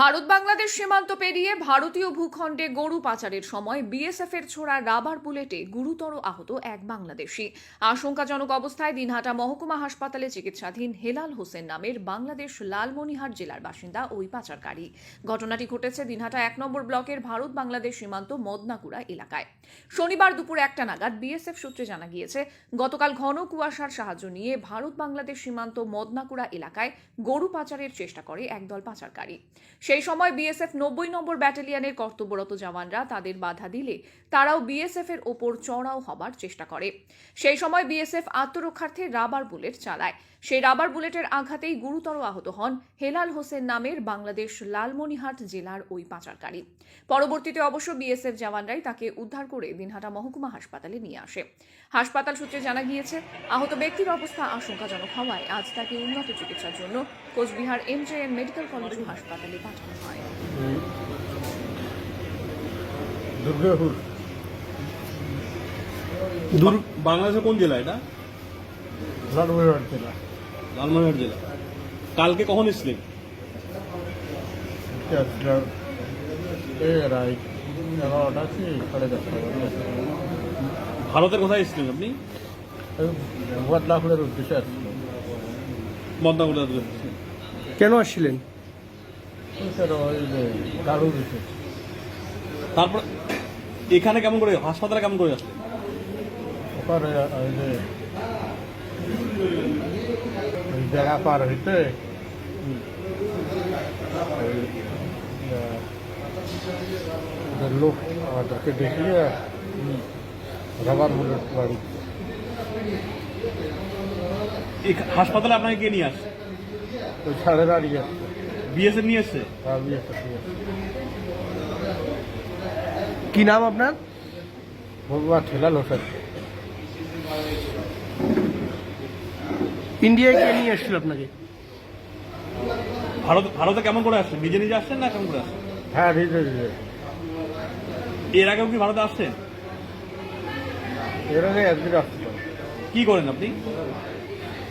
ভারত বাংলাদেশ সীমান্ত পেরিয়ে ভারতীয় ভূখণ্ডে গরু পাচারের সময় বিএসএফ এর ছোড়া রাবার বুলেটে গুরুতর আহত এক বাংলাদেশি। আশঙ্কাজনক অবস্থায় দিনহাটা মহকুমা হাসপাতালে চিকিৎসাধীন হেলাল হোসেন নামের বাংলাদেশ লালমনিহাট জেলার বাসিন্দা ওই পাচারকারী। ঘটনাটি ঘটেছে দিনহাটা এক নম্বর ব্লকের ভারত বাংলাদেশ সীমান্ত মদনাকুড়া এলাকায়। শনিবার দুপুর একটা নাগাদ বিএসএফ সূত্রে জানা গিয়েছে, গতকাল ঘন কুয়াশার সাহায্য নিয়ে ভারত বাংলাদেশ সীমান্ত মদনাকুড়া এলাকায় গরু পাচারের চেষ্টা করে একদল পাচারকারী। সেই সময় বিএসএফ নব্বই নম্বর ব্যাটালিয়নের কর্তব্যরত জওয়ানরা তাদের বাধা দিলে তারাও বিএসএফ এর ওপর চড়াও হবার চেষ্টা করে। সেই সময় বিএসএফ আত্মরক্ষার্থে রাবার বুলেট চালায়। সেই রাবার বুলেটের আঘাতেই গুরুতর আহত হন হেলাল হোসেন নামের বাংলাদেশ লালমনিহাট জেলার ওই পাচারকারী। পরবর্তীতে অবশ্য বিএসএফ জওয়ানরাই তাকে উদ্ধার করে দিনহাটা মহকুমা হাসপাতালে নিয়ে আসে। হাসপাতাল সূত্রে জানা গিয়েছে আহত ব্যক্তির অবস্থা আশঙ্কাজনক হওয়ায় আজ তাকে উন্নত চিকিৎসার জন্য কোচবিহার এমজেএম মেডিকেল কলেজ ও হাসপাতালে পাঠানো হয়। বাংলাদেশের কোন জেলা এটা? লালমনিরহাট জেলা। লালমনিরহাট জেলা। কালকে কখন এসেছিলেন এগারোটা কি? সাড়ে দশটা। ভারতের কোথায় এসেছিলেন আপনি? বদলাপুরের উদ্দেশ্যে আসছিল। মদনাপুর কেন আসছিলেন? তারপর এখানে কেমন করে হাসপাতালে কেমন করে আসলেন? ওখানে ওই যে জায়গা পার হইতে লোক আমাদেরকে দেখিয়ে রাবার বুলেট হাসপাতালে আপনাকে কে নিয়ে আসছে? ওই সাড়ে দাঁড়িয়ে আসছে। বিএসএফ নিয়ে এসছে? আমি একটা দিয়ে আসছি। কি নাম আপনার? ভগবান ঠেলা লোসার। ইন্ডিয়ায় কে নিয়ে এসেছিল আপনাকে? ভারত ভারতে কেমন করে আসছেন নিজে নিজে আসছেন না কেমন করে আসছেন? হ্যাঁ নিজে নিজে এর আগেও কি ভারতে আসছেন? এর আগে একদিন আসছিল কি করেন আপনি?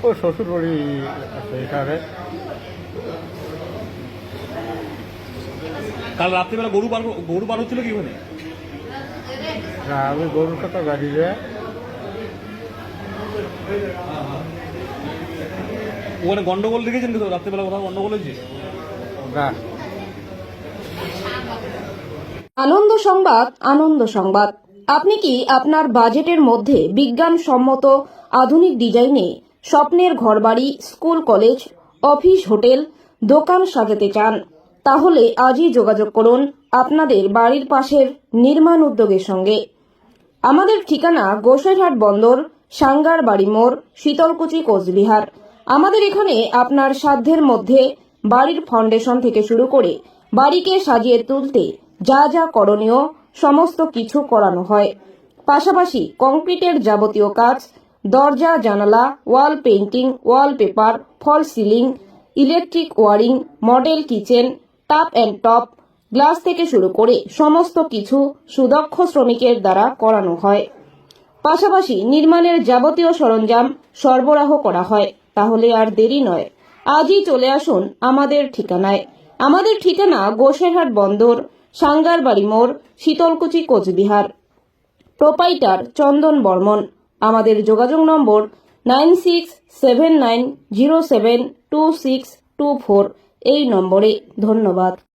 ও শ্বশুর বাড়ি আছে এখানে। কাল রাত্রিবেলা গরু বার গরু বার হচ্ছিল কি ওখানে? না আমি গরুর কথা গাড়ি যায় ওখানে গন্ডগোল দেখেছেন কিন্তু রাত্রিবেলা কোথাও গন্ডগোল হয়েছে? না। আনন্দ সংবাদ আনন্দ সংবাদ। আপনি কি আপনার বাজেটের মধ্যে বিজ্ঞানসম্মত আধুনিক ডিজাইনে স্বপ্নের ঘরবাড়ি, স্কুল, কলেজ, অফিস, হোটেল, দোকান সাজাতে চান? তাহলে আজই যোগাযোগ করুন আপনাদের বাড়ির পাশের নির্মাণ উদ্যোগের সঙ্গে। আমাদের ঠিকানা গোসাইরহাট বন্দর, সাঙ্গার বাড়ি মোড়, শীতলকুচি, কোচবিহার। আমাদের এখানে আপনার সাধ্যের মধ্যে বাড়ির ফাউন্ডেশন থেকে শুরু করে বাড়িকে সাজিয়ে তুলতে যা যা করণীয় সমস্ত কিছু করানো হয়। পাশাপাশি কংক্রিটের যাবতীয় কাজ, দরজা, জানালা, wall painting wallpaper fall ceiling, electric wiring, model kitchen, tap and top, glass থেকে শুরু করে সমস্ত কিছু সুদক্ষ শ্রমিকের দ্বারা করানো হয়। পাশাপাশি নির্মাণের যাবতীয় সরঞ্জাম সরবরাহ করা হয়। তাহলে আর দেরি নয়। আজই চলে আসুন আমাদের ঠিকানায়। আমাদের ঠিকানা গোসেরহাট বন্দর সাঙ্গারবাড়ি মোড়, শীতলকুচি, কোচবিহার। প্রোপাইটার চন্দন বর্মন। আমাদের যোগাযোগ number nine six seven nine zero seven two six two four. এই নম্বরে ধন্যবাদ।